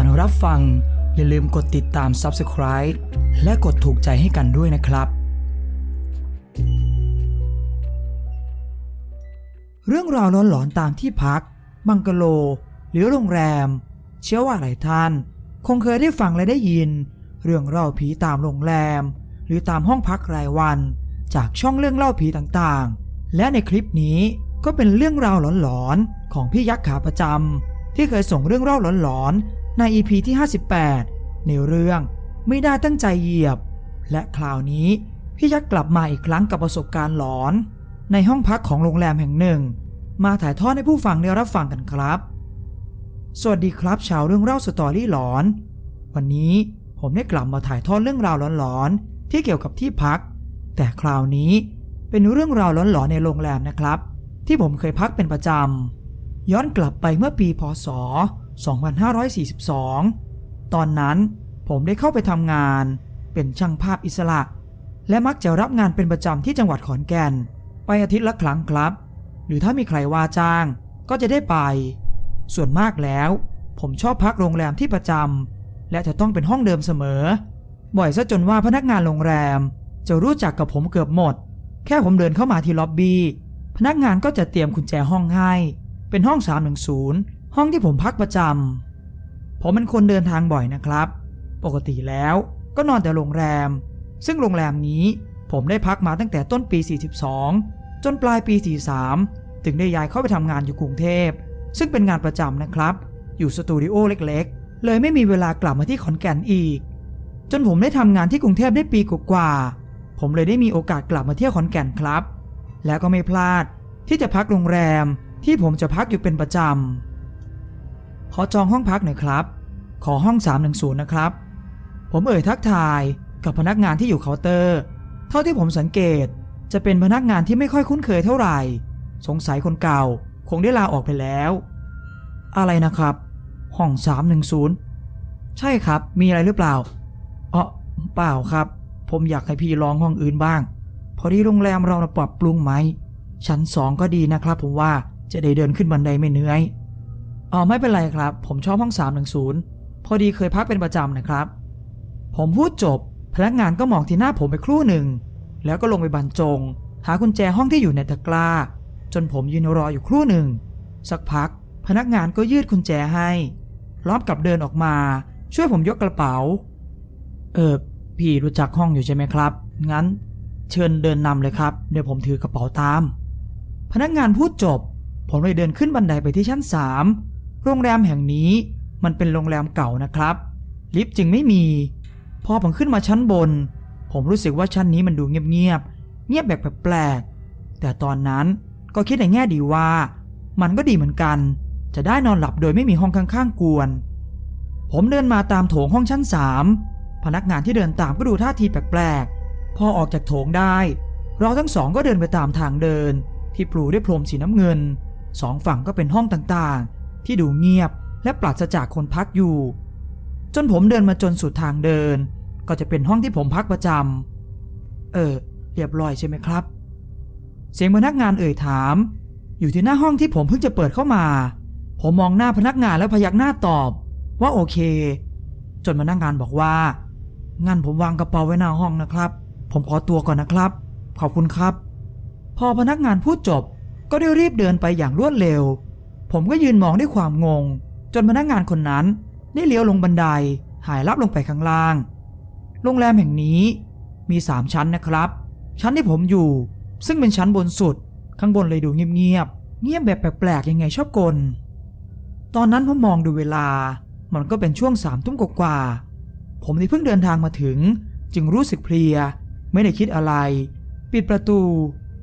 ก่อนรับฟัง อย่าลืมกดติดตาม Subscribe และกดถูกใจให้กันด้วยนะครับ เรื่องราวหลอนๆตามที่พัก บังกะโล หรือโรงแรม เชื่อว่าหลายท่าน คงเคยได้ฟังและได้ยิน เรื่องเล่าผีตามโรงแรม หรือตามห้องพักรายวัน จากช่องเรื่องเล่าผีต่างๆ และในคลิปนี้ก็เป็นเรื่องราวหลอนๆของพี่ยักษ์ขาประจำที่เคยส่งเรื่องเล่าหลอนๆ ใน EP ที่ 58 ในเรื่องไม่ได้ตั้งใจเหยียบ และคราวนี้พี่ยักษ์กลับมาอีกครั้งกับประสบการณ์หลอน ในห้องพักของโรงแรมแห่งหนึ่ง มาถ่ายทอดให้ผู้ฟังได้รับฟังกันครับ สวัสดีครับชาวเรื่องเล่าสตอรี่หลอน วันนี้ผมได้กลับมาถ่ายทอดเรื่องราวหลอนๆที่เกี่ยวกับที่พัก แต่คราวนี้เป็นเรื่องราวหลอนๆในโรงแรมนะครับ ที่ผมเคยพักเป็นประจำย้อนกลับไปเมื่อปีพศ 2542 ตอนนั้นผมได้เข้าไปทำงาน เป็นช่างภาพอิสระ และมักจะรับงานเป็นประจำที่จังหวัดขอนแก่น ไปอาทิตย์ละครั้งครับ หรือถ้ามีใครว่าจ้างก็จะได้ไป ส่วนมากแล้ว ผมชอบพักโรงแรมที่ประจำและจะต้องเป็นห้องเดิมเสมอ บ่อยซะจนว่าพนักงานโรงแรม จะรู้จักกับผมเกือบหมด แค่ผมเดินเข้ามาที่ล็อบบี้พนักงานก็จะเตรียมกุญแจห้องให้ เป็นห้อง 310 ห้องที่ผมพักประจำผมเป็นคนเดินทางบ่อยนะครับ ปกติแล้วก็นอนแต่โรงแรม ซึ่งโรงแรมนี้ผมได้พักมาตั้งแต่ต้นปี 42 จนปลายปี 43 ถึงได้ย้ายเข้าไปทำงานอยู่กรุงเทพ ซึ่งเป็นงานประจำนะครับ อยู่สตูดิโอเล็กๆ เลยไม่มีเวลากลับมาที่ขอนแก่นอีก จนผมได้ทำงานที่กรุงเทพได้ปีกว่าๆผมเลยได้มีโอกาสกลับมาเที่ยวขอนแก่นครับ แล้วก็ไม่พลาดที่จะพักโรงแรมที่ผมจะพักอยู่เป็นประจำ ขอจองห้องพักหน่อยครับ ขอห้อง 310 นะครับ ผมเอ่ยทักทายกับพนักงานที่อยู่เคาน์เตอร์ เท่าที่ผมสังเกตจะเป็นพนักงานที่ไม่ค่อยคุ้นเคยเท่าไหร่ สงสัยคนเก่าคงได้ลาออกไปแล้ว อะไรนะครับ ห้อง 310 ใช่ครับ มีอะไรหรือเปล่าอ๋อเปล่าครับ ผมอยากให้พี่ลองห้องอื่นบ้าง พอดีโรงแรมเรานะปรับปรุงไหมชั้นสองก็ดีนะครับผมว่าจะได้เดินขึ้นบันไดไม่เหนื่อย อ๋อไม่เป็นไรครับ ผมชอบห้อง310พอดีเคยพักเป็นประจำนะครับ ผมพูดจบ พนักงานก็มองที่หน้าผมไปครู่หนึ่ง แล้วก็ลงไปบรรจง หากุญแจห้องที่อยู่ในตะกร้า จนผมยืนรออยู่ครู่หนึ่ง สักพัก พนักงานก็ยืดกุญแจให้พร้อมกับเดินออกมา ช่วยผมยกกระเป๋า เออพี่รู้จักห้องอยู่ใช่ไหมครับ งั้น เชิญเดินนำเลยครับ เดี๋ยวผมถือกระเป๋าตาม พนักงานพูดจบ ผมเลยเดินขึ้นบันไดไปที่ชั้น3 โรงแรมแห่งนี้มันเป็นโรงแรมเก่านะครับ ลิฟต์จึงไม่มี พอผมขึ้นมาชั้นบน ผมรู้สึกว่าชั้นนี้มันดูเงียบๆเงียบแบบแปลกๆแต่ตอนนั้นก็คิดในแง่ดีว่า มันก็ดีเหมือนกัน จะได้นอนหลับโดยไม่มีห้องข้างๆกวน ผมเดินมาตามโถงห้องชั้น3พนักงานที่เดินตามก็ดูท่าทีแปลกๆ พอออกจากโถงได้ เราทั้งสองก็เดินไปตามทางเดิน ที่ปลูด้วยพรมสีน้ำเงิน สองฝั่งก็เป็นห้องต่างๆ ที่ดูเงียบและปราศจากคนพักอยู่ จนผมเดินมาจนสุดทางเดิน ก็จะเป็นห้องที่ผมพักประจำเออ เรียบร้อยใช่ไหมครับ เสียงพนักงานเอ่ยถาม อยู่ที่หน้าห้องที่ผมเพิ่งจะเปิดเข้ามา ผมมองหน้าพนักงานแล้วพยักหน้าตอบ ว่าโอเค จนพนักงานบอกว่างั้นผมวางกระเป๋าไว้หน้าห้องนะครับ ผมขอตัวก่อนนะครับ ขอบคุณครับ พอพนักงานพูดจบก็ได้รีบเดินไปอย่างรวดเร็ว ผมก็ยืนมองด้วยความงง จนพนักงานคนนั้นได้เลี้ยวลงบันไดหายลับลงไปข้างล่าง โรงแรมแห่งนี้มีสามชั้นนะครับ ชั้นที่ผมอยู่ ซึ่งเป็นชั้นบนสุด ข้างบนเลยดูเงียบๆเงียบแบบแปลกๆยังไงชอบกล ตอนนั้นผมมองดูเวลา มันก็เป็นช่วงสามทุ่มกว่าๆผมที่เพิ่งเดินทางมาถึง จึงรู้สึกเพลีย ไม่ได้คิดอะไร ปิดประตู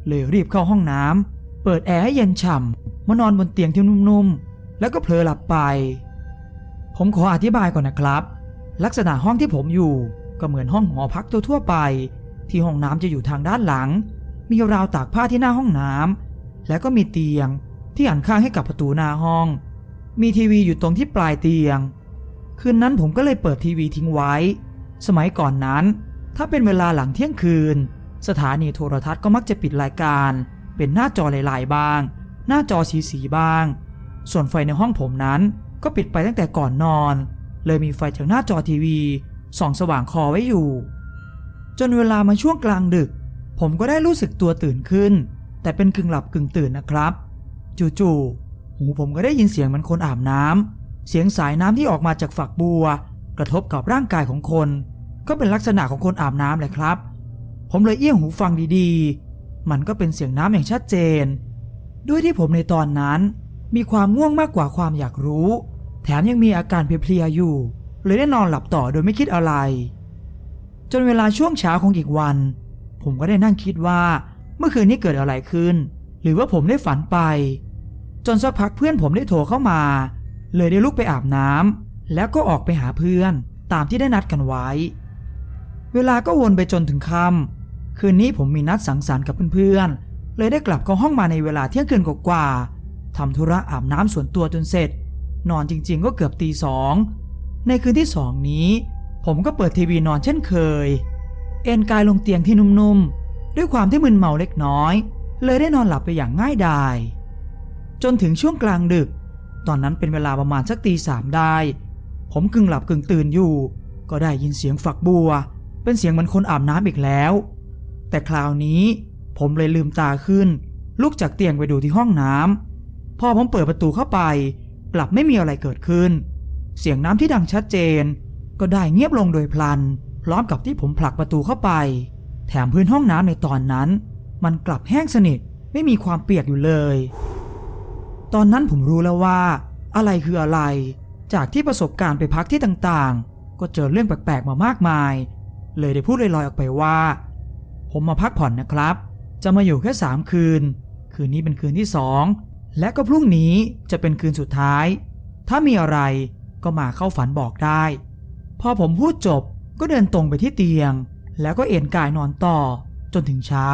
เลยรีบเข้าห้องน้ำเปิดแอร์ให้เย็นฉ่ำ มานอนบนเตียงที่นุ่มๆ แล้วก็เผลอหลับไป ผมขออธิบายก่อนนะครับ ลักษณะห้องที่ผมอยู่ก็เหมือนห้องหอพักทั่วๆไป ที่ห้องน้ำจะอยู่ทางด้านหลัง มีราวตากผ้าที่หน้าห้องน้ำแล้วก็มีเตียงที่หันข้างให้กับประตูหน้าห้อง มีทีวีอยู่ตรงที่ปลายเตียง คืนนั้นผมก็เลยเปิดทีวีทิ้งไว้ สมัยก่อนนั้น ถ้าเป็นเวลาหลังเที่ยงคืน สถานีโทรทัศน์ก็มักจะปิดรายการ เป็นหน้าจอหลายๆ บ้าง หน้าจอสีสีบ้าง ส่วนไฟในห้องผมนั้นก็ปิดไปตั้งแต่ก่อนนอน เลยมีไฟจากหน้าจอทีวีส่องสว่างคอไว้อยู่ จนเวลามาช่วงกลางดึก ผมก็ได้รู้สึกตัวตื่นขึ้น แต่เป็นกึ่งหลับกึ่งตื่นนะครับ จู่ๆหูผมก็ได้ยินเสียงเหมือนคนอาบน้ำเสียงสายน้ำที่ออกมาจากฝักบัว กระทบกับร่างกายของคน ก็เป็นลักษณะของคนอาบน้ำเลยครับ ผมเลยเอี้ยงหูฟังดีๆ มันก็เป็นเสียงน้ำอย่างชัดเจน ด้วยที่ผมในตอนนั้น มีความง่วงมากกว่าความอยากรู้ แถมยังมีอาการเพลียๆอยู่ เลยได้นอนหลับต่อโดยไม่คิดอะไร จนเวลาช่วงเช้าของอีกวัน ผมก็ได้นั่งคิดว่า เมื่อคืนนี้เกิดอะไรขึ้น หรือว่าผมได้ฝันไป จนสักพักเพื่อนผมได้โทรเข้ามา เลยได้ลุกไปอาบน้ำแล้วก็ออกไปหาเพื่อนตามที่ได้นัดกันไว้ เวลาก็วนไปจนถึงค่ำคืนนี้ผมมีนัดสังสรรค์กับเพื่อนๆ เลยได้กลับเข้าห้องมาในเวลาเที่ยงคืนกว่าๆทำธุระอาบน้ำส่วนตัวจนเสร็จ นอนจริงๆก็เกือบตีสองในคืนที่สองนี้ ผมก็เปิดทีวีนอนเช่นเคย เอนกายลงเตียงที่นุ่มๆ ด้วยความที่มึนเมาเล็กน้อย เลยได้นอนหลับไปอย่างง่ายดาย จนถึงช่วงกลางดึก ตอนนั้นเป็นเวลาประมาณสักตีสามได้ ผมกึ่งหลับกึ่งตื่นอยู่ ก็ได้ยินเสียงฝักบัว เป็นเสียงเหมือนคนอาบน้ำอีกแล้ว แต่คราวนี้ ผมเลยลืมตาขึ้น ลุกจากเตียงไปดูที่ห้องน้ำพอผมเปิดประตูเข้าไป กลับไม่มีอะไรเกิดขึ้น เสียงน้ำที่ดังชัดเจน ก็ได้เงียบลงโดยพลัน พร้อมกับที่ผมผลักประตูเข้าไป แถมพื้นห้องน้ำในตอนนั้น มันกลับแห้งสนิทไม่มีความเปียกอยู่เลย ตอนนั้นผมรู้แล้วว่า อะไรคืออะไร จากที่ประสบการณ์ไปพักที่ต่างๆ ก็เจอเรื่องแปลกๆมามากมาย เลยได้พูดลอยๆออกไปว่า ผมมาพักผ่อนนะครับ จะมาอยู่แค่สามคืน คืนนี้เป็นคืนที่สองและก็พรุ่งนี้จะเป็นคืนสุดท้าย ถ้ามีอะไรก็มาเข้าฝันบอกได้ พอผมพูดจบก็เดินตรงไปที่เตียง แล้วก็เอนกายนอนต่อจนถึงเช้า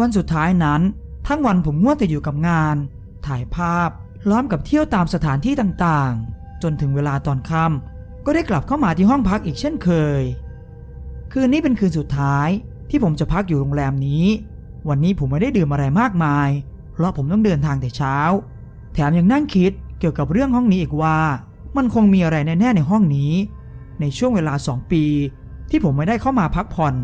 วันสุดท้ายนั้น ทั้งวันผมง่วแต่อยู่กับงาน ถ่ายภาพล้อมกับเที่ยวตามสถานที่ต่างๆ จนถึงเวลาตอนค่ำก็ได้กลับเข้ามาที่ห้องพักอีกเช่นเคย คืนนี้เป็นคืนสุดท้ายที่ผมจะพักอยู่โรงแรมนี้ วันนี้ผมไม่ได้ดื่มอะไรมากมาย เพราะผมต้องเดินทางแต่เช้า แถมยังนั่งคิดเกี่ยวกับเรื่องห้องนี้อีกว่า มันคงมีอะไรแน่ๆในห้องนี้ ในช่วงเวลาสองปี ที่ผมไม่ได้เข้ามาพักผ่อน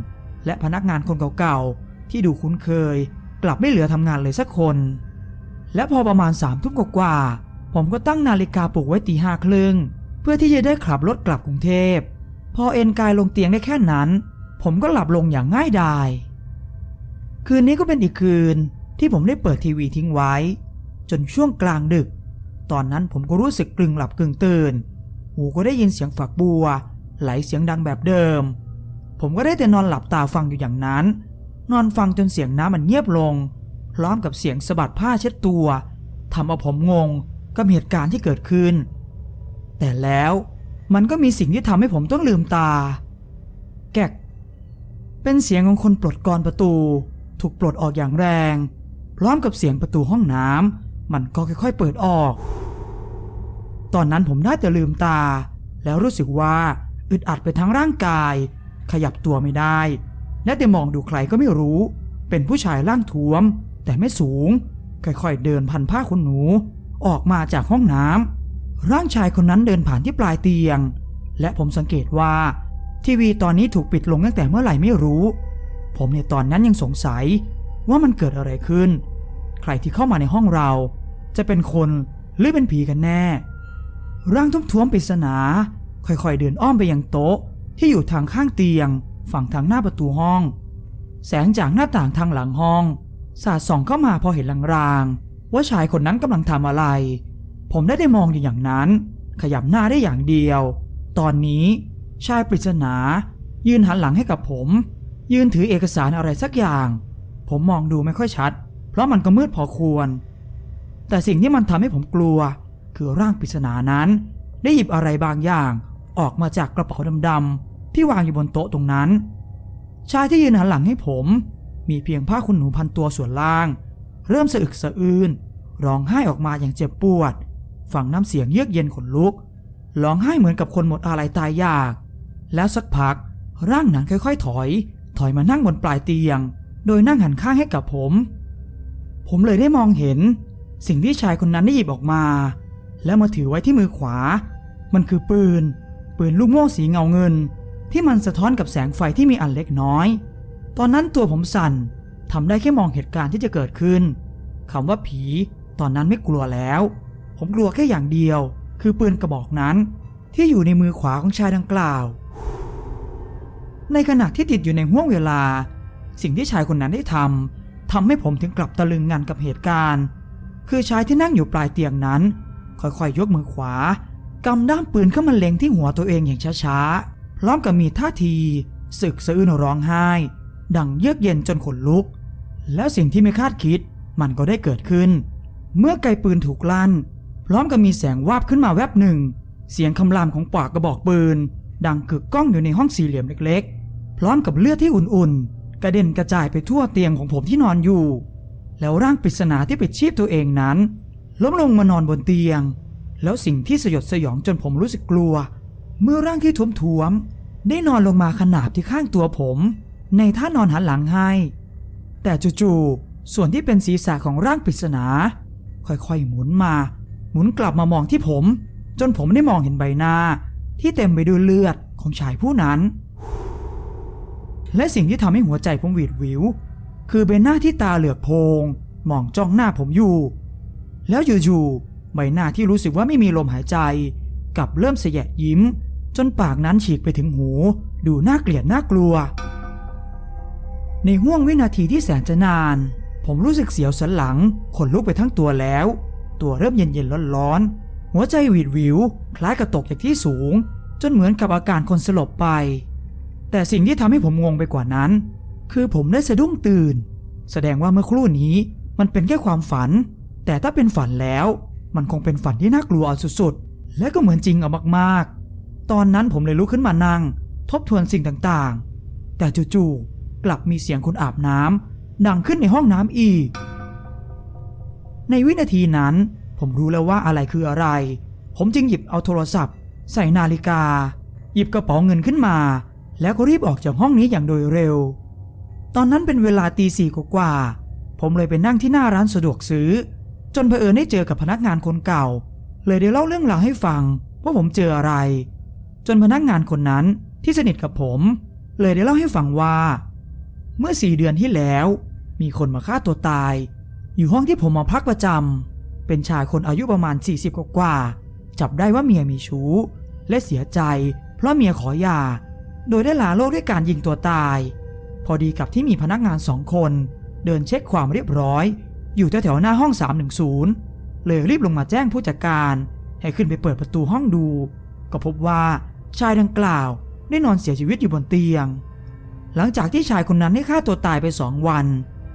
และพนักงานคนเก่าๆ ที่ดูคุ้นเคย กลับไม่เหลือทำงานเลยสักคน และพอประมาณสามทุ่มกว่าผมก็ตั้งนาฬิกาปลุกไว้ตีห้าครึ่งเพื่อที่จะได้ขับรถกลับกรุงเทพ พอเอนกายลงเตียงได้แค่นั้น ผมก็หลับลงอย่างง่ายดาย คืนนี้ก็เป็นอีกคืนที่ผมได้เปิดทีวีทิ้งไว้ จนช่วงกลางดึก ตอนนั้นผมก็รู้สึกกลึงหลับกึ่งตื่น หูก็ได้ยินเสียงฝักบัว ไหลเสียงดังแบบเดิม ผมก็ได้แต่นอนหลับตาฟังอยู่อย่างนั้น นอนฟังจนเสียงน้ำมันเงียบลง พร้อมกับเสียงสะบัดผ้าเช็ดตัวทำเอาผมงงกับเหตุการณ์ที่เกิดขึ้น แต่แล้วมันก็มีสิ่งที่ทำให้ผมต้องลืมตา แกกเป็นเสียงของคนปลดกรอนประตู ถูกปลดออกอย่างแรง พร้อมกับเสียงประตูห้องน้ำมันก็ค่อยๆเปิดออก ตอนนั้นผมได้แต่ลืมตา แล้วรู้สึกว่าอึดอัดไปทั้งร่างกาย ขยับตัวไม่ได้ และแต่มองดูใครก็ไม่รู้ เป็นผู้ชายร่างท้วม แต่ไม่สูง ค่อยๆเดินพันผ้าขนหนู ออกมาจากห้องน้ำร่างชายคนนั้นเดินผ่านที่ปลายเตียง และผมสังเกตว่าทีวีตอนนี้ถูกปิดลงตั้งแต่เมื่อไหร่ไม่รู้ ผมในตอนนั้นยังสงสัยว่ามันเกิดอะไรขึ้น ใครที่เข้ามาในห้องเรา จะเป็นคนหรือเป็นผีกันแน่ ร่างทุ้มท้วมปริศนา ค่อยๆเดินอ้อมไปยังโต๊ะที่อยู่ทางข้างเตียง ฝั่งทางหน้าประตูห้อง แสงจากหน้าต่างทางหลังห้อง สาดส่องเข้ามาพอเห็นลางๆ ว่าชายคนนั้นกำลังทำอะไร ผมได้ได้มองอยู่อย่างนั้น ขยับหน้าได้อย่างเดียว ตอนนี้ชายปริศนา ยืนหันหลังให้กับผม ยืนถือเอกสารอะไรสักอย่าง ผมมองดูไม่ค่อยชัด เพราะมันก็มืดพอควร แต่สิ่งที่มันทำให้ผมกลัว คือร่างปริศนานั้น ได้หยิบอะไรบางอย่าง ออกมาจากกระเป๋าดำๆที่วางอยู่บนโต๊ะตรงนั้น ชายที่ยืนหันหลังให้ผม มีเพียงผ้าขนหนูพันตัวส่วนล่าง เริ่มสะอึกสะอื้นร้องไห้ออกมาอย่างเจ็บปวดฟังน้ำเสียงเยือกเย็นขนลุกร้องไห้เหมือนกับคนหมดอะไรตายอยาก แล้วสักพักร่างนั้นค่อยๆถอย ถอยมานั่งบนปลายเตียง โดยนั่งหันข้างให้กับผม ผมเลยได้มองเห็น สิ่งที่ชายคนนั้นได้หยิบออกมา แล้วมาถือไว้ที่มือขวา มันคือปืน ปืนลูกโม่สีเงาเงิน ที่มันสะท้อนกับแสงไฟที่มีอันเล็กน้อย ตอนนั้นตัวผมสั่นทำได้แค่มองเหตุการณ์ที่จะเกิดขึ้นคำว่าผีตอนนั้นไม่กลัวแล้ว ผมกลัวแค่อย่างเดียว คือปืนกระบอกนั้น ที่อยู่ในมือขวาของชายดังกล่าว ในขณะที่ติดอยู่ในห่วงเวลา สิ่งที่ชายคนนั้นได้ทำทำให้ผมถึงกลับตะลึงงันกับเหตุการณ์ คือชายที่นั่งอยู่ปลายเตียงนั้น ค่อยๆยกมือขวากำด้ามปืนเข้ามาเล็งที่หัวตัวเองอย่างช้าๆ พร้อมกับมีท่าทีสึกสะอื้นร้องไห้ ดังเยือกเย็นจนขนลุก แล้วสิ่งที่ไม่คาดคิดมันก็ได้เกิดขึ้น เมื่อไกปืนถูกลั่น พร้อมกับมีแสงวาบขึ้นมาแวบหนึ่ง เสียงคำรามของปากกระบอกปืน ดังกึกก้องอยู่ในห้องสี่เหลี่ยมเล็กๆ พร้อมกับเลือดที่อุ่นๆ กระเด็นกระจายไปทั่วเตียงของผมที่นอนอยู่ แล้วร่างปริศนาที่ไปดชีพตัวเองนั้น ล้มลงมานอนบนเตียง แล้วสิ่งที่สยดสยองจนผมรู้สึกกลัว เมื่อร่างที่ท้วมๆได้นอนลงมาขนาบที่ข้างตัวผม ในท่านอนหันหลังให้ แต่จู่ๆส่วนที่เป็นศีรษะของร่างปริศนา ค่อยๆหมุนมา หมุนกลับมามองที่ผม จนผมได้มองเห็นใบหน้า ที่เต็มไปด้วยเลือดของชายผู้นั้น และสิ่งที่ทำให้หัวใจผมหวีดหวิว คือใบหน้าที่ตาเหลือกโพงมองจ้องหน้าผมอยู่ แล้วอยู่ๆใบหน้าที่รู้สึกว่าไม่มีลมหายใจกลับเริ่มเสยะยิ้ม จนปากนั้นฉีกไปถึงหู ดูน่าเกลียดน่ากลัว ในห่วงวินาทีที่แสนจะนาน ผมรู้สึกเสียวสันหลังขนลุกไปทั้งตัวแล้ว ตัวเริ่มเย็นๆร้อนๆหัวใจหวีดหวิว คล้ายกับตกจากที่สูง จนเหมือนกับอาการคนสลบไป แต่สิ่งที่ทำให้ผมงงไปกว่านั้น คือผมได้สะดุ้งตื่น แสดงว่าเมื่อครู่นี้มันเป็นแค่ความฝัน แต่ถ้าเป็นฝันแล้ว มันคงเป็นฝันที่น่ากลัวเอาสุดๆ และก็เหมือนจริงเอามากๆ ตอนนั้นผมเลยลุกขึ้นมานั่ง ทบทวนสิ่งต่างๆ แต่จู่ๆกลับมีเสียงคนอาบน้ำดังขึ้นในห้องน้ำอีก ในวินาทีนั้น ผมรู้แล้วว่าอะไรคืออะไร ผมจึงหยิบเอาโทรศัพท์ ใส่นาฬิกา หยิบกระเป๋าเงินขึ้นมา แล้วก็รีบออกจากห้องนี้อย่างโดยเร็ว ตอนนั้นเป็นเวลาตีสี่กว่า ผมเลยไปนั่งที่หน้าร้านสะดวกซื้อ จนเผอิญได้เจอกับพนักงานคนเก่า เลยได้เล่าเรื่องราวให้ฟัง ว่าผมเจออะไร จนพนักงานคนนั้นที่สนิทกับผม เลยได้เล่าให้ฟังว่า เมื่อสี่เดือนที่แล้ว มีคนมาฆ่าตัวตาย อยู่ห้องที่ผมมาพักประจำเป็นชายคนอายุประมาณ 40 กว่า จับได้ว่าเมียมีชู้ และเสียใจ เพราะเมียขอหย่า โดยได้ลาโลกด้วยการยิงตัวตาย พอดีกับที่มีพนักงานสองคน เดินเช็คความเรียบร้อย อยู่แถวๆหน้าห้อง 310 เลยรีบลงมาแจ้งผู้จัดการ ให้ขึ้นไปเปิดประตูห้องดู ก็พบว่าชายดังกล่าวได้นอนเสียชีวิตอยู่บนเตียง หลังจากที่ชายคนนั้นได้ฆ่าตัวตายไปสองวัน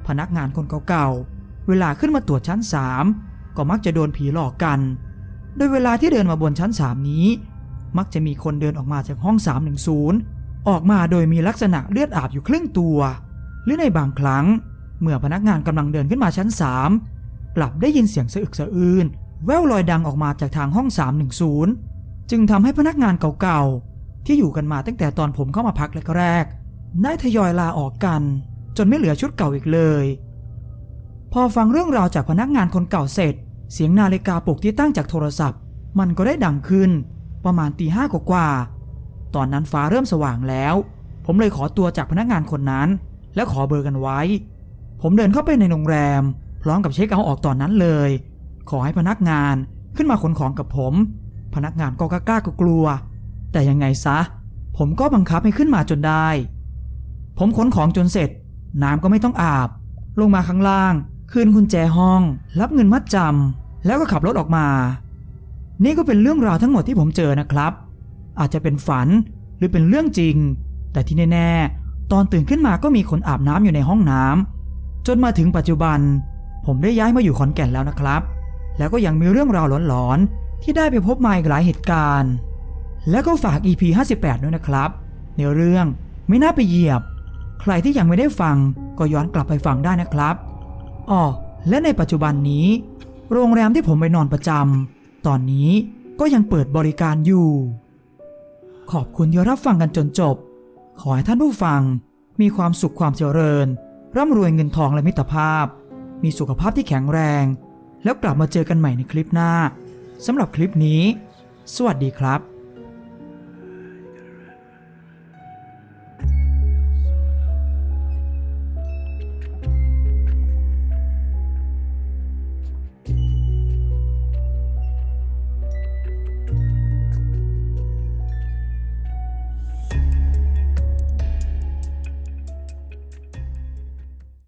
พนักงานคนเก่าๆ เวลาขึ้นมาตรวจชั้นสามก็มักจะโดนผีหลอกกัน โดยเวลาที่เดินมาบนชั้นสามนี้ มักจะมีคนเดินออกมาจากห้อง 310 ออกมาโดยมีลักษณะเลือดอาบอยู่ครึ่งตัว หรือในบางครั้ง เมื่อพนักงานกำลังเดินขึ้นมาชั้น3กลับได้ยินเสียงสะอึกสะอื้นแว่วลอยดังออกมาจากทางห้อง 310 จึงทำให้พนักงานเก่าๆ ที่อยู่กันมาตั้งแต่ตอนผมเข้ามาพักแรกๆได้ทยอยลาออกกัน จนไม่เหลือชุดเก่าอีกเลย พอฟังเรื่องราวจากพนักงานคนเก่าเสร็จ เสียงนาฬิกาปลุกที่ตั้งจากโทรศัพท์ มันก็ได้ดังขึ้น ประมาณตีห้ากว่าๆ ตอนนั้นฟ้าเริ่มสว่างแล้ว ผมเลยขอตัวจากพนักงานคนนั้น และขอเบอร์กันไว้ ผมเดินเข้าไปในโรงแรม พร้อมกับเช็คเอาท์ออกตอนนั้นเลย ขอให้พนักงานขึ้นมาขนของกับผม พนักงานก็กล้าๆก็กลัว แต่ยังไงซะ ผมก็บังคับให้ขึ้นมาจนได้ ผมขนของจนเสร็จ น้ำก็ไม่ต้องอาบ ลงมาข้างล่าง คืนกุญแจห้อง รับเงินมัดจำแล้วก็ขับรถออกมา นี่ก็เป็นเรื่องราวทั้งหมดที่ผมเจอนะครับ อาจจะเป็นฝันหรือเป็นเรื่องจริง แต่ที่แน่ๆ ตอนตื่นขึ้นมาก็มีคนอาบน้ำอยู่ในห้องน้ำจนมาถึงปัจจุบัน ผมได้ย้ายมาอยู่ขอนแก่นแล้วนะครับ แล้วก็ยังมีเรื่องราวหลอนๆ ที่ได้ไปพบมาอีกหลายเหตุการณ์ แล้วก็ฝาก EP 58 ด้วยนะครับ ในเรื่องไม่น่าไปเหยียบ ใครที่ยังไม่ได้ฟังก็ย้อนกลับไปฟังได้นะครับอ๋อและในปัจจุบันนี้ โรงแรมที่ผมไปนอนประจำตอนนี้ก็ยังเปิดบริการอยู่ ขอบคุณที่รับฟังกันจนจบ ขอให้ท่านผู้ฟัง มีความสุขความเจริญ ร่ำรวยเงินทองและมิตรภาพ มีสุขภาพที่แข็งแรง แล้วกลับมาเจอกันใหม่ในคลิปหน้าสำหรับคลิปนี้ สวัสดีครับ